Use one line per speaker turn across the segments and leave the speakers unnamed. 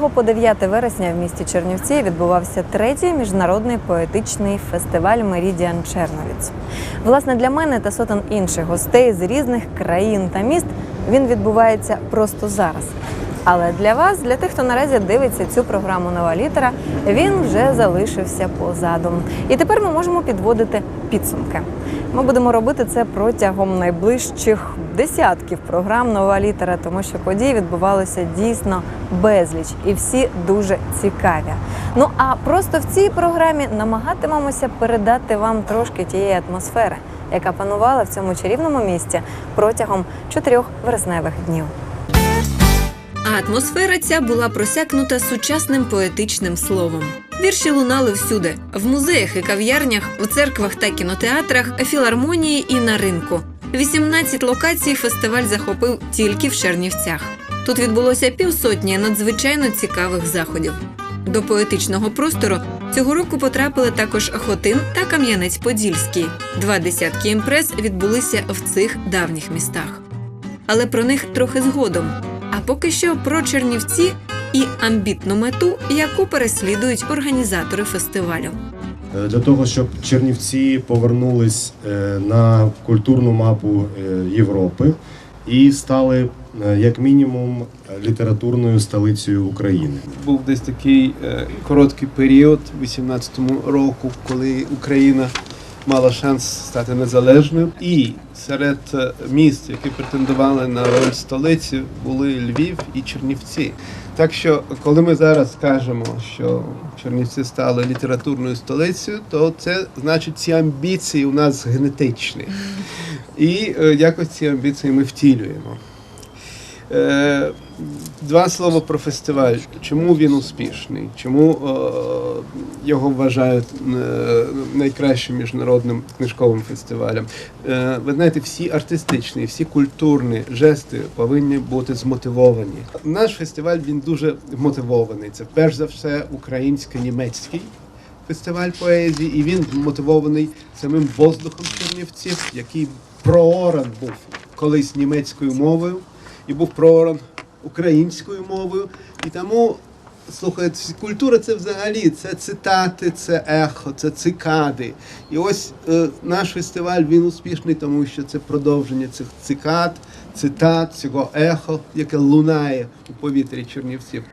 6 по 9 вересня в місті Чернівці відбувався третій міжнародний поетичний фестиваль Мерідіан Черновіц. Власне, для мене та сотень інших гостей з різних країн та міст він відбувається просто зараз. Але для вас, для тих, хто наразі дивиться цю програму Нова літера, він вже залишився позаду. І тепер ми можемо підводити підсумки. Ми будемо робити це протягом найближчих десятків програм Нова літера, тому що події відбувалися дійсно безліч і всі дуже цікаві. Ну а просто в цій програмі намагатимемося передати вам трошки тієї атмосфери, яка панувала в цьому чарівному місті протягом чотирьох вересневих днів. А атмосфера ця була просякнута сучасним поетичним словом. Вірші лунали всюди: в музеях і кав'ярнях, в церквах та кінотеатрах, філармонії і на ринку. 18 локацій фестиваль захопив тільки в Чернівцях. Тут відбулося півсотні надзвичайно цікавих заходів. До поетичного простору цього року потрапили також Хотин та Кам'янець-Подільський. Два десятки імпрес відбулися в цих давніх містах. Але про них трохи згодом. А поки що про Чернівці і амбітну мету, яку переслідують організатори фестивалю.
Е, Для того, щоб Чернівці повернулись е, на культурну мапу е, Європи і стали як мінімум літературною столицею України.
Був десь такий короткий період 18-му року, коли Україна мала шанс стати незалежною. І серед міст, які претендували на роль столиці, були Львів і Чернівці. Так що, коли ми зараз кажемо, що Чернівці стали літературною столицею, то це значить ці амбіції у нас генетичні. І е, якось ці амбіції ми втілюємо. Е, Два слова про фестиваль. Чому він успішний? Чому е, його вважають е, найкращим міжнародним книжковим фестивалем? Ви знаєте, всі артистичні, всі культурні жести повинні бути змотивовані. Наш фестиваль він дуже мотивований. Це перш за все українсько-німецький фестиваль поезії, і він мотивований самим воздухом Чернівців, який прооран був колись німецькою мовою і був прооран українською мовою. І тому, слухайте, культура це взагалі це цитати, це ехо, це цикади. І ось е, наш фестиваль він успішний, тому що це продовження цих цикад, цитат, цього ехо, яке лунає у повітрі Чернівців.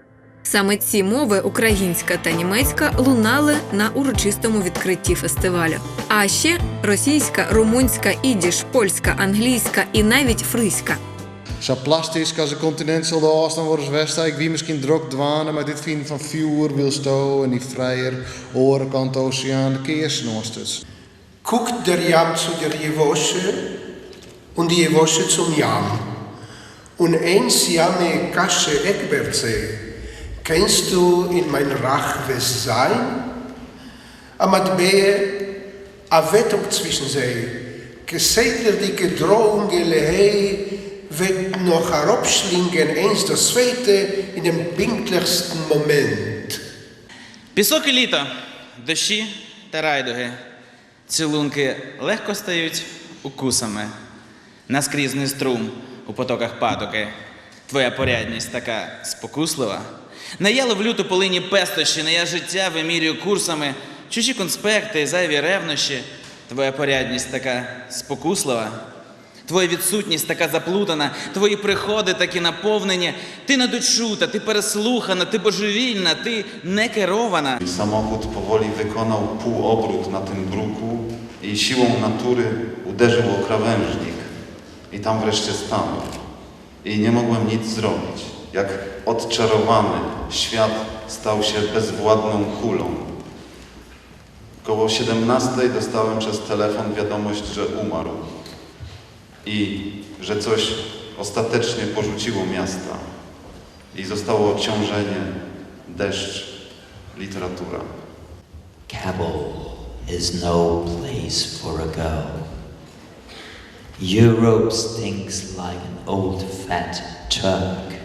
Саме ці мови, українська та німецька, лунали на урочистому відкритті фестивалю. А ще російська, румунська, ідіш, польська, англійська і навіть фриська.
Zo plastisch als een continent zal de afstand worden als Westijk. Wie misschien druk dwanen met dit vinden van vuur, wil sto en die vrijer oren kan het oceaan de keersnoosters.
guckt der Jam zu der Jewosche und die Jewosche zum Jam. Und eins Jame Kasche Eckberze, kennst du in mein Rachwes sein? Amadbee, a Wettung zwischen sie, gesätler die Gedrohung gelehei, wird noch herabschlingen eins das zweite in dem pinklichsten Moment.
Пісок і літо, дощі та райдуги. Цілунки легко стають укусами. Наскрізний струм у потоках патоки. Твоя порядність така спокуслива. Наяли в люту полині пестощі, не я життя вимірюю курсами, чужі конспекти, зайві ревнощі. Твоя порядність така спокуслива. Твоя відсутність така заплутана, твої приходи такі наповнені. Ти недочута, ти переслухана, ти божевільна, ти не керована.
Samochód powoli wykonał półobrót na tym bruku i siłą natury uderzył o krawężnik. I tam wreszcie stanął. I nie mogłem nic zrobić. Jak odczarowany, świat stał się bezwładną kulą. Koło 17 dostałem przez telefon wiadomość, że umarł i że coś ostatecznie porzuciło miasta i zostało obciążenie, deszcz, literatura.
Kabul is no place for a girl. Europe stinks like an old fat Turk.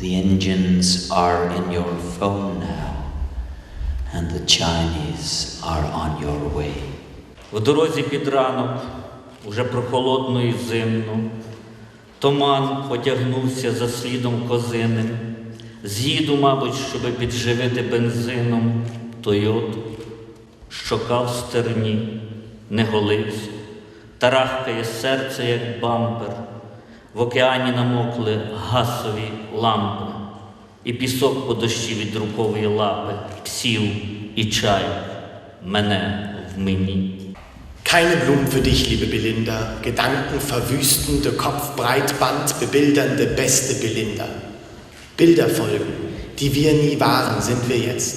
The engines are in your phone now, and the Chinese are on your way.
В дорозі під ранок, уже прохолодну і зимну, туман потягнувся за слідом козиним, З'їду, мабуть, щоби підживити бензином. Тойоту, щока в стерні, не голився, тарахкає серце, як бампер, в океані намокли гасові лампи, і пісок по дощі відруковує лапи, псів і чайок, мене в мені.
Keine Blumen für dich, liebe Belinda, Gedanken verwüstende, Kopfbreitband bebildernde, beste Belinda. Bilder folgen, die wir nie waren, sind wir jetzt.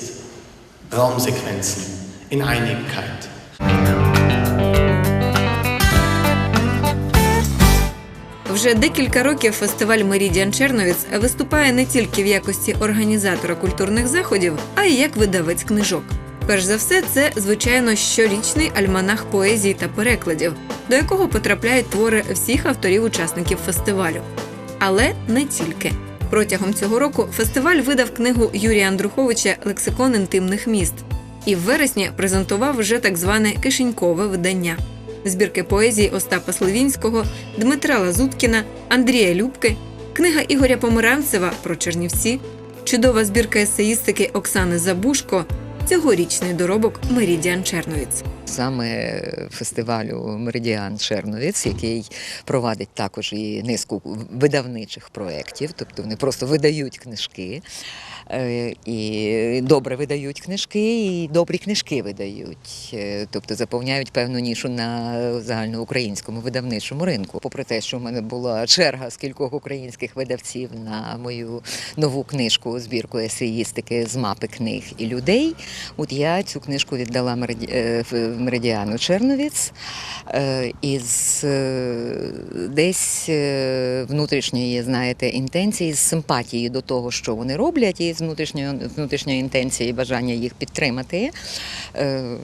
Raumsequenzen in Einigkeit.
Вже декілька років фестиваль Мерідіан Черновіц виступає не тільки в якості організатора культурних заходів, а й як видавець книжок. Перш за все, це звичайно щорічний альманах поезії та перекладів, до якого потрапляють твори всіх авторів-учасників фестивалю. Але не тільки. Протягом цього року фестиваль видав книгу Юрія Андруховича Лексикон інтимних міст і в вересні презентував вже так зване кишенькове видання. Збірки поезії Остапа Сливінського, Дмитра Лазуткіна, Андрія Любки, книга Ігоря Помиранцева про Чернівці, чудова збірка есеїстики Оксани Забушко, цьогорічний доробок Мерідіан Черновіць.
Саме фестивалю Меридіан Черновіць, який провадить також і низку видавничих проєктів, тобто вони просто видають книжки. е, І добре видають книжки, і добрі книжки видають, Е, тобто заповняють певну нішу на загальноукраїнському видавничому ринку. Попри те, що в мене була черга з кількох українських видавців на мою нову книжку, збірку есеїстики з мапи книг і людей. От я цю книжку віддала Мериді... Меридіану Черновіц е, із е, десь е, внутрішньої, знаєте, інтенції, з симпатії до того, що вони роблять, і з внутрішньої, внутрішньої інтенції бажання їх підтримати,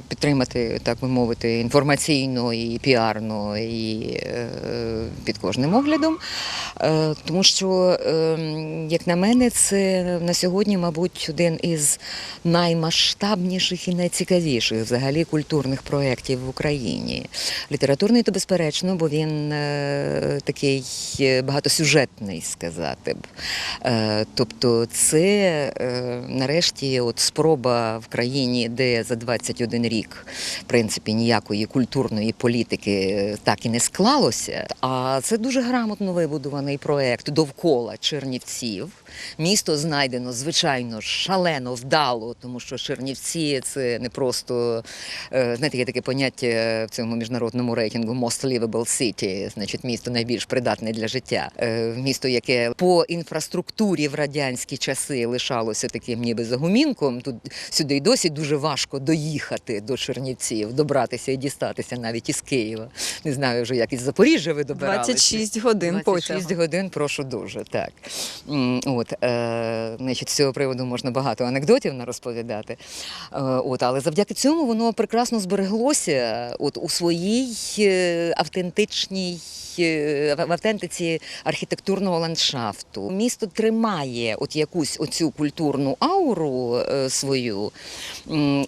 підтримати, так би мовити, інформаційно і піарно, і під кожним оглядом. Тому що, як на мене, це на сьогодні, мабуть, один із наймасштабніших і найцікавіших взагалі культурних проєктів в Україні. Літературний, то безперечно, бо він е, такий е, багатосюжетний, сказати б. Е, тобто, це нарешті от спроба в країні, де за 21 рік в принципі ніякої культурної політики так і не склалося. А це дуже грамотно вибудований проект довкола Чернівців. Місто знайдено, звичайно, шалено вдало, тому що Чернівці це не просто е, знаєте, є таке поняття в цьому міжнародному рейтингу Most Livable City, значить місто найбільш придатне для життя. Е, Місто, яке по інфраструктурі в радянські часи лишалося таким ніби загумінком. Тут сюди й досі дуже важко доїхати до Чернівців, добратися і дістатися навіть із Києва. Не знаю вже, як із Запоріжжя ви добиралися.
26 годин
26
потягом.
годин, прошу дуже, так. От, е, значить, з цього приводу можна багато анекдотів розповідати. Е, от, але завдяки цьому воно прекрасно збереглося от, у своїй е, автентичній. е, В автентиці архітектурного ландшафту місто тримає от якусь оцю культурну ауру е, свою,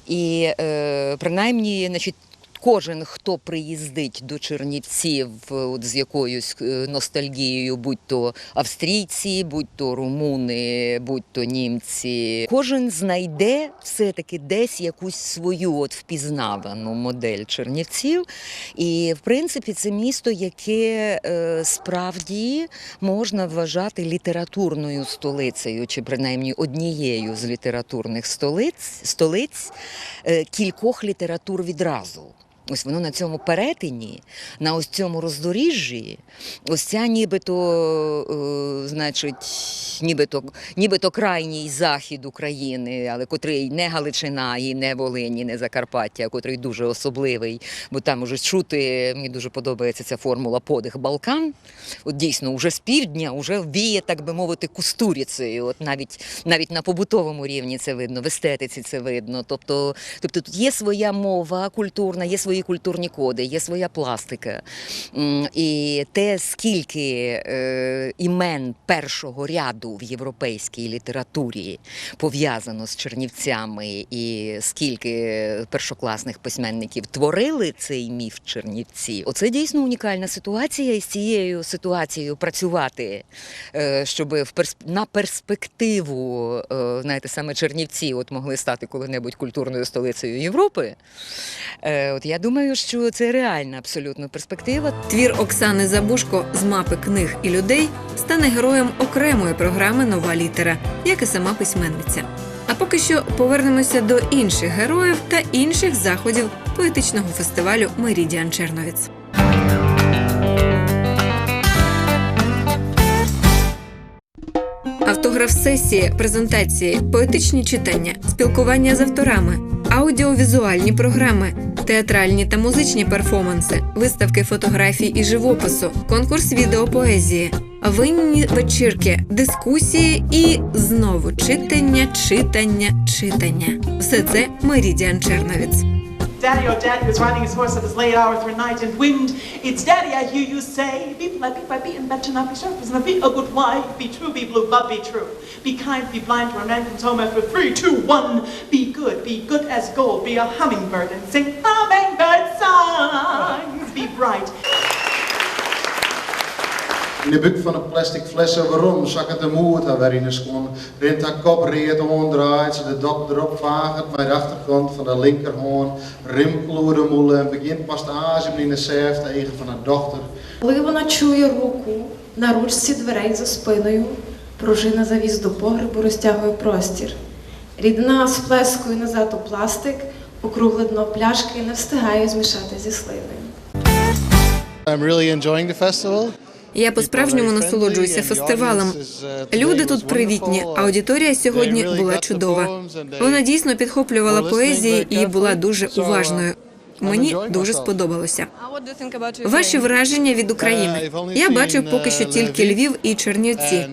і е, принаймні, значить, Кожен, хто приїздить до Чернівців е, от з якоюсь е, ностальгією, будь то австрійці, будь то румуни, будь то німці, кожен знайде все-таки десь якусь свою от впізнавану модель Чернівців. І в принципі це місто, яке е, справді можна вважати літературною столицею, чи принаймні однією з літературних столиць, столиць кількох літератур відразу. Ось воно на цьому перетині, на ось цьому роздоріжжі, ось ця нібито, е, значить, нібито, нібито крайній захід України, але котрий не Галичина, і не Волинь, і не Закарпаття, котрий дуже особливий, бо там уже чути, мені дуже подобається ця формула подих Балкан. От дійсно, уже з півдня вже віє, так би мовити, кустуріцею. От навіть, навіть на побутовому рівні це видно, в естетиці це видно. Тобто, тобто тут є своя мова культурна, є свої свої культурні коди, є своя пластика. І те, скільки е, імен першого ряду в європейській літературі пов'язано з Чернівцями, і скільки першокласних письменників творили цей міф Чернівці, оце дійсно унікальна ситуація. І з цією ситуацією працювати, е, щоб на перспективу, е, знаєте, саме Чернівці от могли стати коли-небудь культурною столицею Європи. От я думаю, що це реальна абсолютно перспектива.
Твір Оксани Забушко з мапи книг і людей стане героєм окремої програми Нова літера, як і сама письменниця. А поки що повернемося до інших героїв та інших заходів поетичного фестивалю Мерідіан Черновіц. Автограф-сесії, презентації, поетичні читання, спілкування з авторами, аудіовізуальні програми, театральні та музичні перформанси, виставки фотографій і живопису, конкурс відеопоезії, винні вечірки, дискусії і знову читання, читання, читання. Все це Мерідіан Черновіць.
Daddy, oh daddy, was riding his horse of his late hour through night and wind. It's daddy, I hear you say. Be polite, be quiet, be and better not be sharp. Not be a good wife. Be true, be blue, but be true. Be kind, be blind to a man comes home after three, two, one. Be good, be good as gold. Be a hummingbird and sing hummingbird songs. Be bright.
In de buk van de plastic flessen, waarom? Zakken de moed daar weer in de schoen. Rint haar kop reed omdraait, ze de dop erop vagert bij de achtergrond van de linkerhoorn. Rimkloerde moelen en begint pas de azem in de serf tegen van haar dochter.
Коли вона чує руку на ручці дверей за спиною, пружина завіс до погребу розтягує простір. Рідина сплескує назад у пластик, округле дно пляшки не встигає змішати зі сливою.
I'm really enjoying the festival.
Я по-справжньому насолоджуюся фестивалем. Люди тут привітні. Аудиторія сьогодні була чудова. Вона дійсно підхоплювала поезії і була дуже уважною. Мені дуже сподобалося. Ваші враження від України. Я бачив поки що тільки Львів і Чернівці.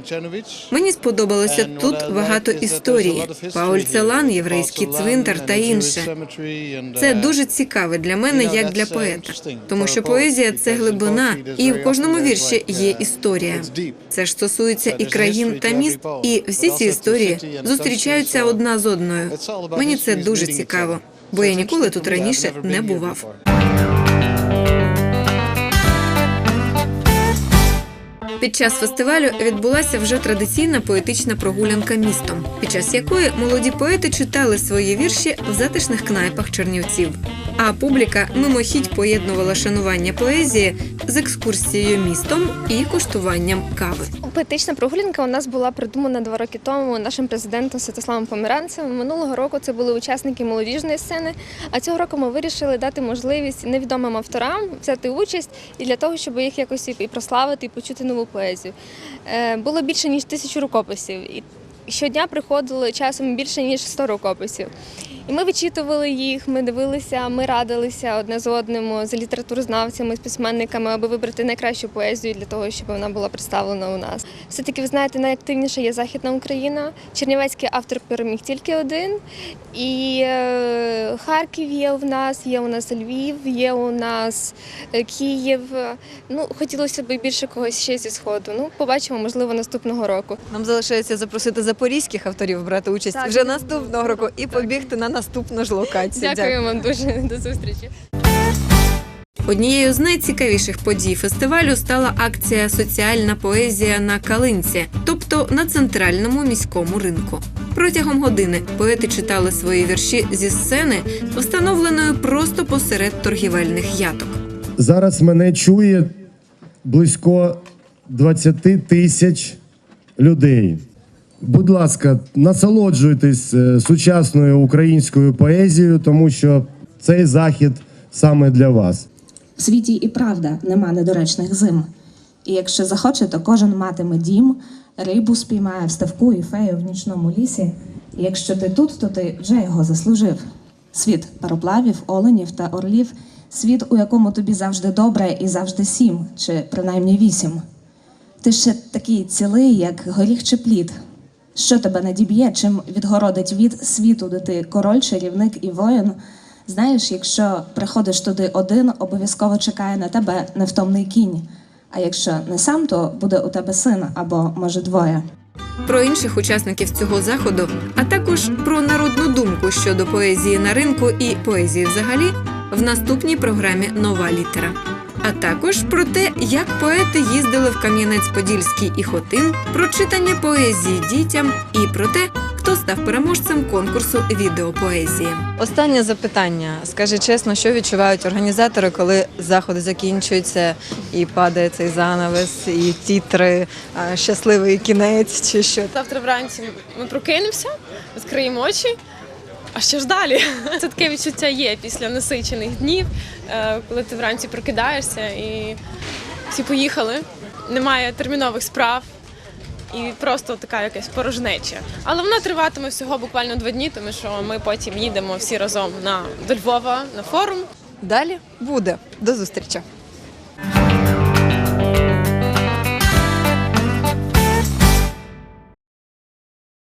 Мені сподобалося тут багато історії. Пауль Целан, єврейський цвинтар та інше. Це дуже цікаве для мене, як для поета, тому що поезія це глибина, і в кожному вірші є історія. Це ж стосується і країн та міст, і всі ці історії зустрічаються одна з одною. Мені це дуже цікаво, бо я ніколи тут раніше не бував. Під час фестивалю відбулася вже традиційна поетична прогулянка містом, під час якої молоді поети читали свої вірші в затишних кнайпах чернівців. А публіка мимохідь поєднувала шанування поезії з екскурсією містом і коштуванням кави.
Поетична прогулянка у нас була придумана два роки тому нашим президентом Святославом Померанцевим. Минулого року це були учасники молодіжної сцени. А цього року ми вирішили дати можливість невідомим авторам взяти участь і для того, щоб їх якось і прославити, і почути нову поезію. Е, Було більше ніж тисячу рукописів, і щодня приходило часом більше ніж 100 рукописів. І ми вичитували їх, ми дивилися, ми радилися одне з одним з літературознавцями, з письменниками, аби вибрати найкращу поезію для того, щоб вона була представлена у нас. Все-таки ви знаєте, найактивніша є Західна Україна. Чернівецький автор переміг тільки один. І е, Харків є у нас, є у нас Львів, є у нас е, Київ. Ну, хотілося б більше когось ще зі сходу. Ну, побачимо, можливо, наступного року.
Нам залишається запросити запорізьких авторів брати участь
Так.
вже наступного року і побігти на наступну ж локацію.
Дякую вам дуже до зустрічі.
Однією з найцікавіших подій фестивалю стала акція Соціальна поезія на Калинці, тобто на центральному міському ринку. Протягом години поети читали свої вірші зі сцени, встановленої просто посеред торгівельних яток.
Зараз мене чує близько 20 тисяч людей. Будь ласка, насолоджуйтесь е, сучасною українською поезією, тому що цей захід саме для вас.
В світі і правда нема недоречних зим. І якщо захоче, то кожен матиме дім, рибу спіймає в ставку і фею в нічному лісі. І якщо ти тут, то ти вже його заслужив. Світ пароплавів, оленів та орлів, світ, у якому тобі завжди добре і завжди сім, чи принаймні вісім. Ти ще такий цілий, як горіх чи плід. Що тебе надіб'є, чим відгородить від світу, де ти король, чарівник і воїн, Знаєш, якщо приходиш туди один, обов'язково чекає на тебе невтомний кінь. А якщо не сам, то буде у тебе син або може двоє.
Про інших учасників цього заходу, а також про народну думку щодо поезії на ринку і поезії взагалі в наступній програмі Нова літера. А також про те, як поети їздили в Кам'янець-Подільський і Хотин, про читання поезії дітям і про те, хто став переможцем конкурсу відеопоезії. Останнє запитання. Скажи чесно, що відчувають організатори, коли заходи закінчуються і падає цей занавес, і тітри, щасливий кінець чи що?
Завтра вранці ми прокинемося, відкриємо очі. А що ж далі? Це таке відчуття є після насичених днів, е, коли ти вранці прокидаєшся і всі поїхали. Немає термінових справ і просто така якась порожнеча. Але вона триватиме всього буквально два дні, тому що ми потім їдемо всі разом на до Львова на форум.
Далі буде. До зустрічі.